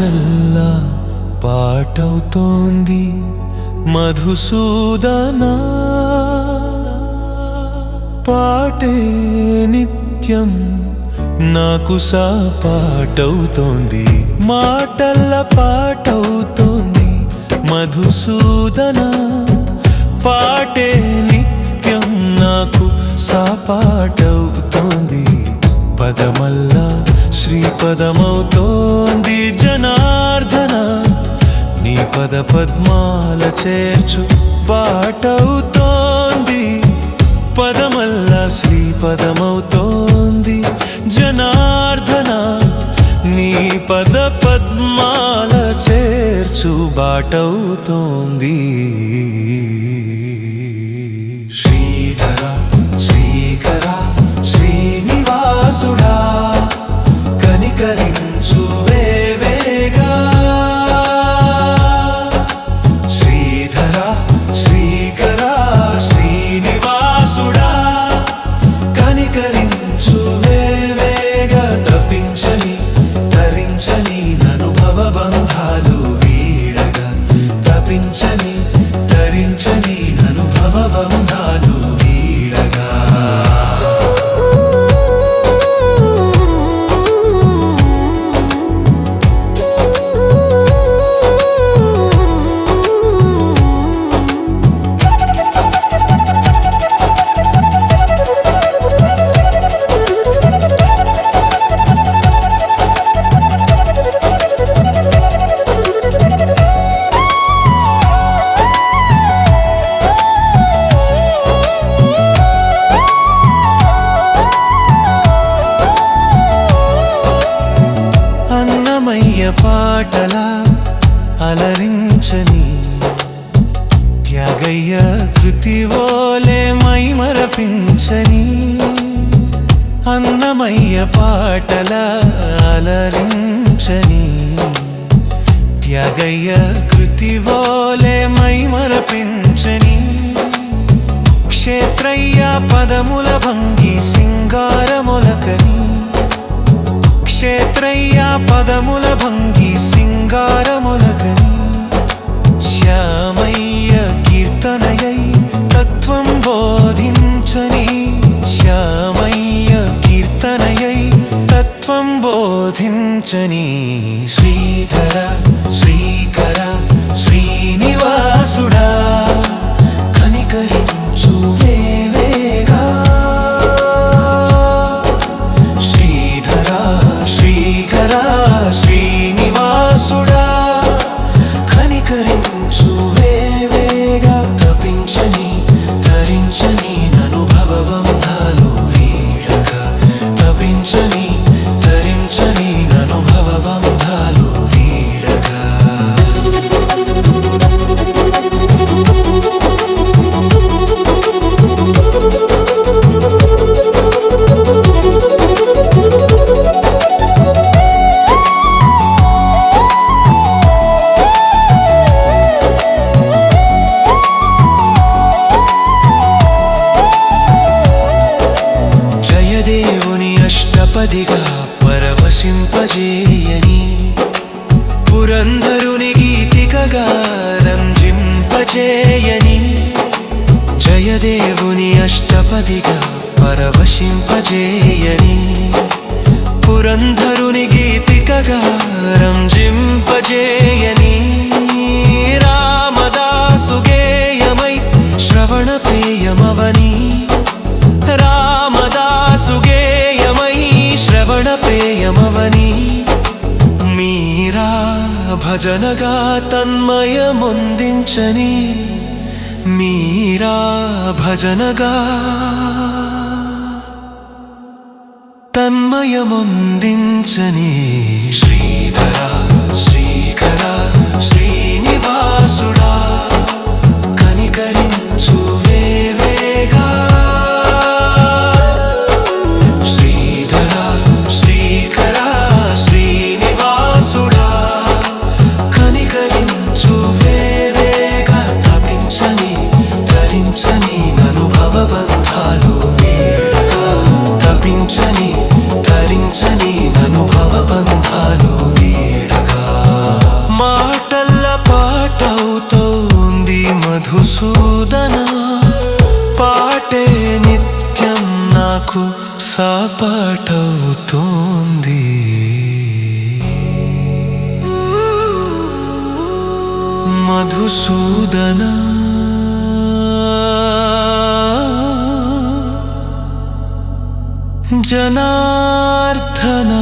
పాటల్లా పాటవుతోంది మధుసూదనా. పాటే నిత్యం నాకు సాపాటవుతోంది మాటల్ల పాటవుతోంది మధుసూదన. పాటే నిత్యం నాకు సాపాటవుతోంది పదమల్ల పదమవుతోంది జనార్దన. నీ పద పద్మాల చేర్చు పాటవుతోంది. పదమల్ల శ్రీపదమవుతోంది జనార్దన. నీ పద పద్మాల చేర్చు బాటవుతోంది. శ్రీధర శ్రీకర శ్రీనివాసుడా. కనికరించు అలరించని త్యాగయ్య కృతి ఓలే మై అన్నమయ్య పాటల అలరించని త్యాగయ్య కృతి ఓలే మై క్షేత్రయ్య పదముల భంగి సింగారములకని క్షేత్రయ్య పదముల భంగి సింగ బంగారములగని శ్యామయ్య కీర్తనయై తత్వం బోధించని శ్యామయ్య కీర్తనయై తత్వం బోధించని శ్రీధర శ్రీ పరవశింపజేయని పురంధరుని గీతికగా రంజింపజేయని జయదేవుని అష్టపదిగా పరవశింపజేయని పురంధరుని గీతికగా రంజింపజేయని రామదాసుగేయమై శ్రవణపేయమవని రామదాసుగేయమై శ్రవణపేయమవని భజనగా తన్మయముందించని మీరా భజనగా. తన్మయమొందించని मधुसूदना जनार्थना